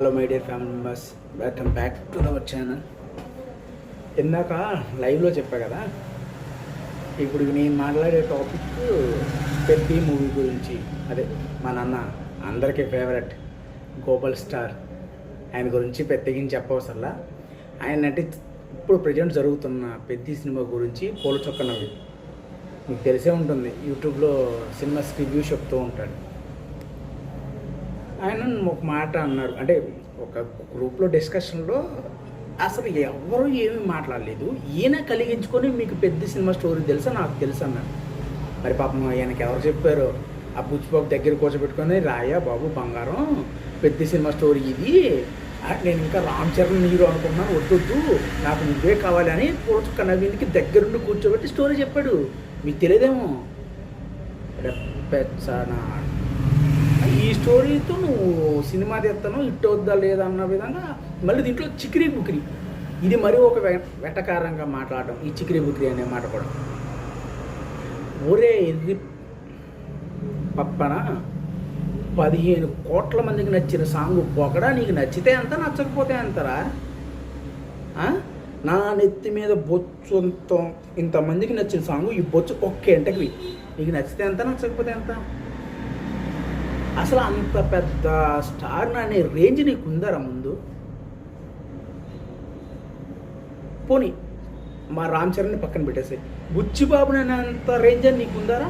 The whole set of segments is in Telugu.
Hello my dear family members welcome back to our channel ఇందాక లైవ్లో చెప్పా కదా? ఇప్పుడు నేను మాట్లాడే టాపిక్ పెద్ద మూవీ గురించి. అదే మా నాన్న అందరికీ ఫేవరెట్ గోపాల్ స్టార్ ఆయన గురించి ప్రత్యేకించి చెప్పవసరలా? ఆయన అంటే ఇప్పుడు ప్రజెంట్ జరుగుతున్న పెద్ద సినిమా గురించి పూల చొక్కనవి మీకు తెలిసే ఉంటుంది. యూట్యూబ్లో సినిమాస్ రివ్యూ చెప్తూ ఉంటాడు. ఆయన ఒక మాట అన్నారు అంటే ఒక గ్రూప్లో డిస్కషన్లో అసలు ఎవరు ఏమీ మాట్లాడలేదు. ఈయన కలిగించుకొని మీకు పెద్ద సినిమా స్టోరీ తెలుసా? నాకు తెలుసు అన్నాడు. మరి పాపం ఆయనకి ఎవరు చెప్పారు? ఆ బుచ్చిబాబు దగ్గర కూర్చోబెట్టుకొని రాయా బాబు బంగారం పెద్ద సినిమా స్టోరీ ఇది. నేను ఇంకా రామ్ చరణ్ హీరో అనుకున్నాను వద్దొద్దు. నాకు నువ్వే కావాలి అని పూర్చుక్క నవీన్కి దగ్గరుండి కూర్చోబెట్టి స్టోరీ చెప్పాడు. మీకు తెలియదేమో? రెప్పెచ్చనా ఈ స్టోరీతో నువ్వు సినిమా తెస్తాను హిట్ అవుద్దా లేదా అన్న విధంగా మళ్ళీ దీంట్లో చికిరి బుక్రీ ఇది మరీ ఒక వెటకారంగా మాట్లాడడం ఈ చిక్రీ బుకిరి అనే మాట కూడా. ఒరే ఇది పప్పన? పదిహేను కోట్ల మందికి నచ్చిన సాంగ్ పోకడా నీకు నచ్చితే ఎంత నచ్చకపోతే ఎంతరా? నా నెత్తి మీద బొచ్చు అంత ఇంతమందికి నచ్చిన సాంగ్ ఈ బొచ్చు ఒక్క ఎంటకి నీకు నచ్చితే ఎంత నచ్చకపోతే ఎంత? అసలు అంత పెద్ద స్టార్ అనే రేంజ్ నీకు ఉందరా ముందు? పోనీ మా రామ్ చరణ్ని పక్కన పెట్టేసి బుచ్చిబాబు అంత రేంజ్ అని నీకు ఉందారా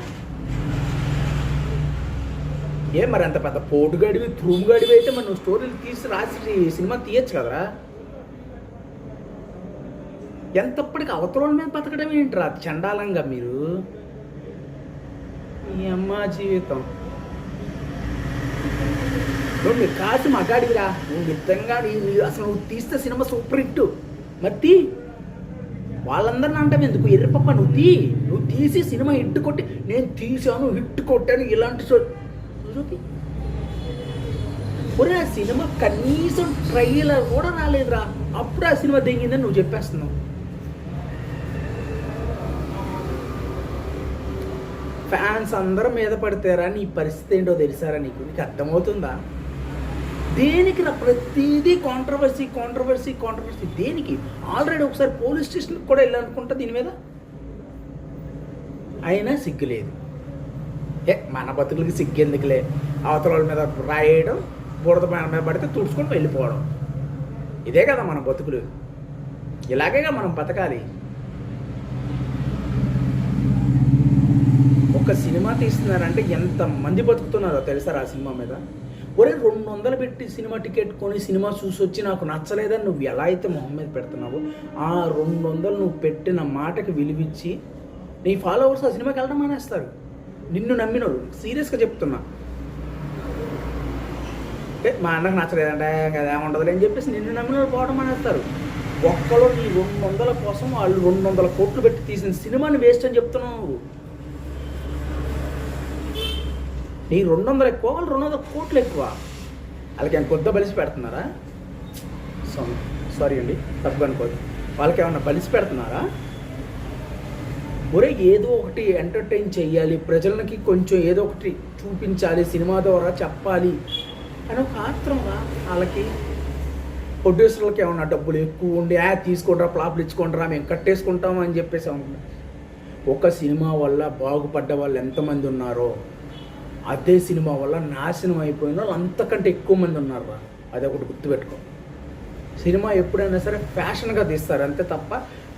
ఏ మరి అంత పెద్ద పోటుగాడివి త్రూమ్ గడివి అయితే మరి నువ్వు స్టోరీలు తీసి రాసి సినిమా తీయచ్చు కదరా? ఎంతప్పటికి అవతల మీద బతకడం ఏంట్రా? చండాలంగా మీరు. ఈ అమ్మ జీవితం. నువ్వు మీరు కాసి మగాడివిరా నువ్వు నిజంగా అసలు నువ్వు తీస్తే సినిమా సూపర్ హిట్. మరి తీ. వాళ్ళందరిని అంటాం ఎందుకు? ఎర్రపప్ప నువ్వు తీ. నువ్వు తీసి సినిమా హిట్ కొట్టి నేను తీసాను హిట్ కొట్టాను ఇలాంటి చూపి ఒరే ఆ సినిమా కనీసం ట్రైలర్ కూడా రాలేదురా. అప్పుడు ఆ సినిమా దిగిందని నువ్వు చెప్పేస్తున్నావు. ఫ్యాన్స్ అందరం మీద పడతారా నీ పరిస్థితి ఏంటో తెలుసారా నీకు? నీకు అర్థమవుతుందా? దేనికి నా ప్రతిదీ కాంట్రవర్సీ కాంట్రవర్సీ కాంట్రవర్సీ దేనికి? ఆల్రెడీ ఒకసారి పోలీస్ స్టేషన్కి కూడా వెళ్ళాలనుకుంటా దీని మీద? అయినా సిగ్గు లేదు ఏ మన బతుకులకి సిగ్గు ఎందుకులే? అవతల వాళ్ళ మీద రాయడం బురద పైన మీద పడితే తుడుచుకొని వెళ్ళిపోవడం. ఇదే కదా మన బతుకులు. ఇలాగేగా మనం బతకాలి. ఒక సినిమా తీస్తున్నారంటే ఎంత మంది బతుకుతున్నారో తెలుసా ఆ సినిమా మీద? ఒరే రెండు వందలు పెట్టి సినిమా టికెట్ కొని సినిమా చూసి వచ్చి నాకు నచ్చలేదని నువ్వు ఎలా అయితే మొహం మీద పెడుతున్నావో ఆ రెండు వందలు నువ్వు పెట్టిన మాటకి విలువిచ్చి నీ ఫాలోవర్స్ ఆ సినిమాకి వెళ్ళడం మానేస్తారు. నిన్ను నమ్మినోడు సీరియస్గా చెప్తున్నా. ఏ, మా అన్నకు నచ్చలేదంటే కదా ఉండదులే అని చెప్పేసి నిన్ను నమ్మిన పోవడం మానేస్తారు. ఒక్కలో నీ రెండు వందల కోసం వాళ్ళు రెండు వందల కోట్లు పెట్టి తీసిన సినిమాని వేస్ట్ అని చెప్తున్నావు నువ్వు. నీ రెండు వందలు ఎక్కువ వాళ్ళు రెండు వందల కోట్లు ఎక్కువ. వాళ్ళకి ఏమైనా కొద్ద బలిసి పెడుతున్నారా? సారీ సారీ అండి తప్పు అనుకోదు వాళ్ళకి ఏమైనా బలిసి పెడుతున్నారా? ఒరే ఏదో ఒకటి ఎంటర్టైన్ చేయాలి ప్రజలకి కొంచెం ఏదో ఒకటి చూపించాలి సినిమా ద్వారా చెప్పాలి. అని ఒక ఆత్రంగా వాళ్ళకి. ప్రొడ్యూసర్లకి ఏమన్నా డబ్బులు ఎక్కువ ఉండి ఆ తీసుకోండిరా ప్లాప్లు ఇచ్చుకోండిరా మేము కట్టేసుకుంటాం అని చెప్పేసి ఒక సినిమా వల్ల బాగుపడ్డ వాళ్ళు ఎంతమంది ఉన్నారో అదే సినిమా వల్ల నాశనం అయిపోయిన వాళ్ళు అంతకంటే ఎక్కువ మంది ఉన్నారు అది ఒకటి గుర్తుపెట్టుకో. సినిమా ఎప్పుడైనా సరే ఫ్యాషన్గా తీస్తారు అంతే తప్ప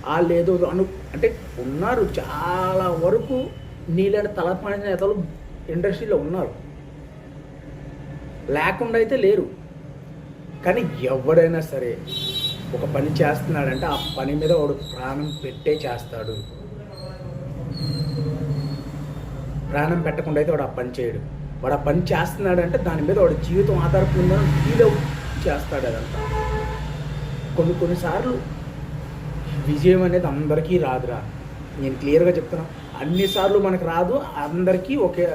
వాళ్ళు ఏదో అను అంటే ఉన్నారు చాలా వరకు నీళ్ళని తలపడిన నేతలు ఇండస్ట్రీలో ఉన్నారు. లేకుండా అయితే లేరు. కానీ ఎవడైనా సరే ఒక పని చేస్తున్నాడంటే ఆ పని మీద వాడు ప్రాణం పెట్టే చేస్తాడు. ప్రాణం పెట్టకుండా అయితే వాడు ఆ పని చేయడు. వాడు ఆ పని చేస్తున్నాడంటే దాని మీద వాడి జీవితం ఆధారపడిందని ఫీల్ అవుట్ చేస్తాడు అదంతా. కొన్ని కొన్నిసార్లు విజయం అనేది అందరికీ రాదురా. నేను క్లియర్గా చెప్తున్నా. అన్నిసార్లు మనకు రాదు అందరికీ ఒకే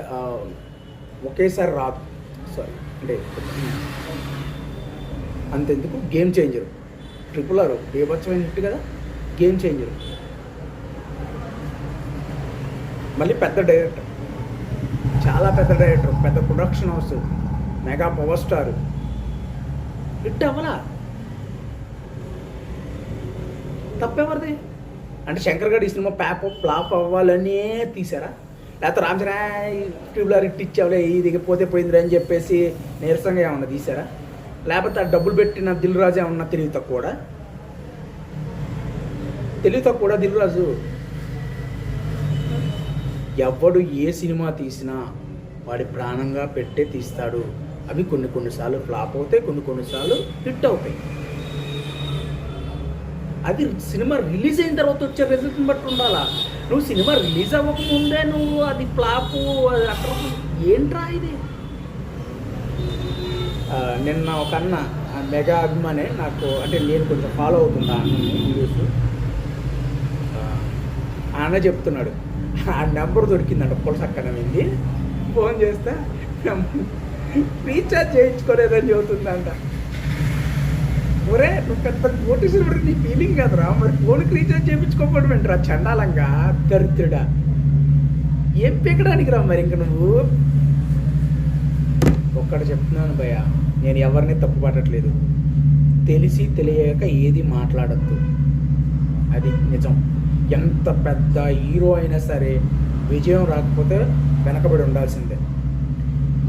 ఒకేసారి రాదు. సారీ అంటే అంతెందుకు? గేమ్ చేంజర్ ట్రిపుల్ ఆర్ బీభత్సమైన హిట్ కదా? గేమ్ చేంజర్ మళ్ళీ పెద్ద డైరెక్టర్ చాలా పెద్ద డైరెక్టర్ పెద్ద production house mega power star hit అవ్వలా తప్పెవరిది అంటే శంకర్ గారు ఈ సినిమా ప్యాప్ ఫ్లాప్ అవ్వాలనే తీసారా లేకపోతే రామచంద్ర ట్యూబ్లర్ హిట్ ఇచ్చావులే ఈ పోతే పోయిందిరా అని చెప్పేసి నీరసంగా ఏమన్నా తీసారా లేకపోతే ఆ డబ్బులు పెట్టిన దిల్ రాజు ఏమన్నా తెలివి తక్కువ తెలివి తక్కువ దిల్ రాజు? ఎవడు ఏ సినిమా తీసినా వాడి ప్రాణంగా పెట్టే తీస్తాడు. అవి కొన్ని కొన్నిసార్లు ఫ్లాప్ అవుతాయి కొన్ని కొన్నిసార్లు హిట్ అవుతాయి. అది సినిమా రిలీజ్ అయిన తర్వాత వచ్చే రిజల్ట్ని బట్టి ఉండాలా? నువ్వు సినిమా రిలీజ్ అవ్వకముందే నువ్వు అది ఫ్లాప్ అది అక్కడ ఏంట్రా ఇది? నిన్న ఒక అన్న మెగా అభిమానే నాకు అంటే నేను కొంచెం ఫాలో అవుతున్నా అన్న వీడియోస్. అన్న చెప్తున్నాడు ఆ నెంబర్ దొరికిందంట వెళ్ళి ఫోన్ చేస్తే రీఛార్జ్ చేయించుకోలేదని చెబుతుందంట. ఒరే నువ్వు పెద్ద నోటీసులు నీ ఫీలింగ్ కదరా. మరి ఫోన్కి రీఛార్జ్ చేయించుకోకపోవడం ఏంట్రా? చండాలంగా దరిద్రుడా. ఏం పీకడానికి రా మరి ఇంక నువ్వు. ఒక్కడ చెప్తున్నాను భయ నేను ఎవరిని తప్పు పట్టట్లేదు. తెలిసి తెలియక ఏది మాట్లాడద్దు. అది నిజం. ఎంత పెద్ద హీరో అయినా సరే విజయం రాకపోతే వెనకబడి ఉండాల్సిందే.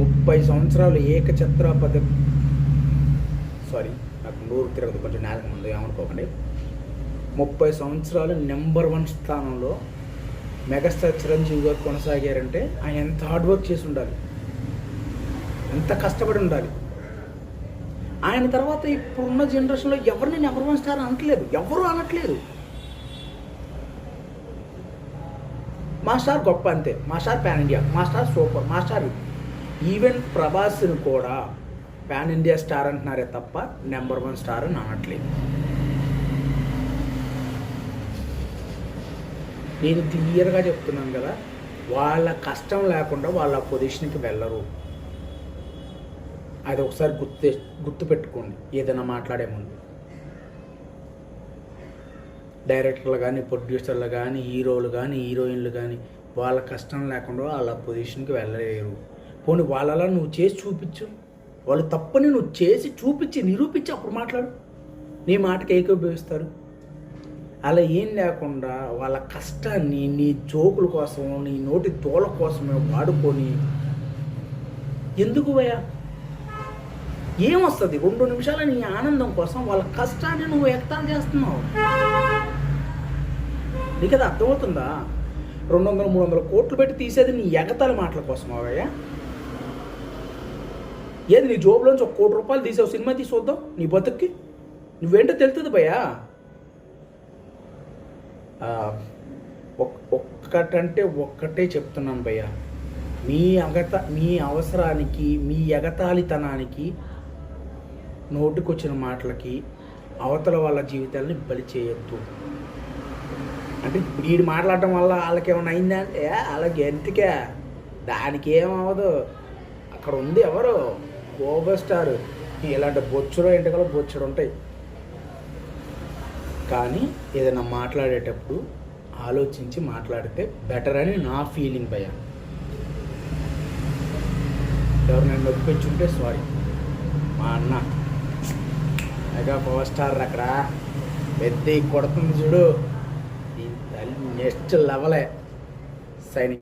ముప్పై సంవత్సరాలు ఏకఛత్రాపద సారీ నాకు నూరు తిరగదు కొంచెం నేల ముందు ఏమనుకోకండి. ముప్పై సంవత్సరాలు నెంబర్ వన్ స్థానంలో మెగాస్టార్ చిరంజీవి గారు కొనసాగారంటే ఆయన ఎంత హార్డ్ వర్క్ చేసి ఉండాలి. ఎంత కష్టపడి ఉండాలి. ఆయన తర్వాత ఇప్పుడున్న జనరేషన్లో ఎవరిని నెంబర్ వన్ స్టార్ అనట్లేదు. ఎవరు అనట్లేదు. మా స్టార్ గొప్ప అంతే. మా స్టార్ పాన్ ఇండియా. మా స్టార్ సూపర్. మా స్టార్ ఈవెన్ ప్రభాస్ని కూడా పాన్ ఇండియా స్టార్ అంటున్నారే తప్ప నెంబర్ వన్ స్టార్ అని అనట్లేదు నేను క్లియర్గా చెప్తున్నాను కదా వాళ్ళ కష్టం లేకుండా వాళ్ళ పొజిషన్కి వెళ్ళరు. అది ఒకసారి గుర్తు గుర్తుపెట్టుకోండి. ఏదైనా మాట్లాడే ముందు. డైరెక్టర్లు కానీ ప్రొడ్యూసర్లు కానీ హీరోలు కానీ హీరోయిన్లు కానీ వాళ్ళ కష్టం లేకుండా వాళ్ళ పొజిషన్కి వెళ్ళలేరు. పోనీ వాళ్ళలా నువ్వు చేసి చూపించు. వాళ్ళు తప్పని నువ్వు చేసి చూపించి నిరూపించి అప్పుడు మాట్లాడు. నీ మాటకి ఏకీభవిస్తారు అలా ఏం లేకుండా వాళ్ళ కష్టాన్ని నీ జోకుల కోసం నీ నోటి తోల కోసమే వాడుకొని ఎందుకు భయా ఏమొస్తుంది? రెండు నిమిషాల నీ ఆనందం కోసం వాళ్ళ కష్టాన్ని నువ్వు వ్యక్తం చేస్తున్నావు. నీకు అది అర్థమవుతుందా? రెండు వందల మూడు వందల కోట్లు పెట్టి తీసేది నీ ఎగతాళి మాటల కోసం అవయ్యా ఏది నీ జోబులోంచి ఒక కోటి రూపాయలు తీసావు సినిమా తీసి వద్దాం నీ బతుక్కి? నువ్వేంటో తెలుస్తుంది భయ్యా? ఒక్- ఒక్కటంటే ఒక్కటే చెప్తున్నాను భయ్య. మీ అగత మీ అవసరానికి మీ ఎగతాళితనానికి నోటికొచ్చిన మాటలకి అవతల వాళ్ళ జీవితాలని బలి చేయొద్దు. అంటే వీడు మాట్లాడటం వల్ల వాళ్ళకి ఏమైనా అయిందా? అంటే వాళ్ళకి ఎంతకే దానికి ఏమవ్వదు అక్కడ ఉంది ఎవరు? Over star. ఇలాంటి బొచ్చుడు ఎంటకలు బొచ్చుడు ఉంటాయి. కానీ ఏదైనా మాట్లాడేటప్పుడు ఆలోచించి మాట్లాడితే బెటర్ అని నా ఫీలింగ్ భయ. ఎవరినైనా నొప్పించుంటే సారీ. మా అన్న. మెగా పవర్ స్టార్ అక్కడ పెద్ద కొడుతుంది చూడు. Next level signing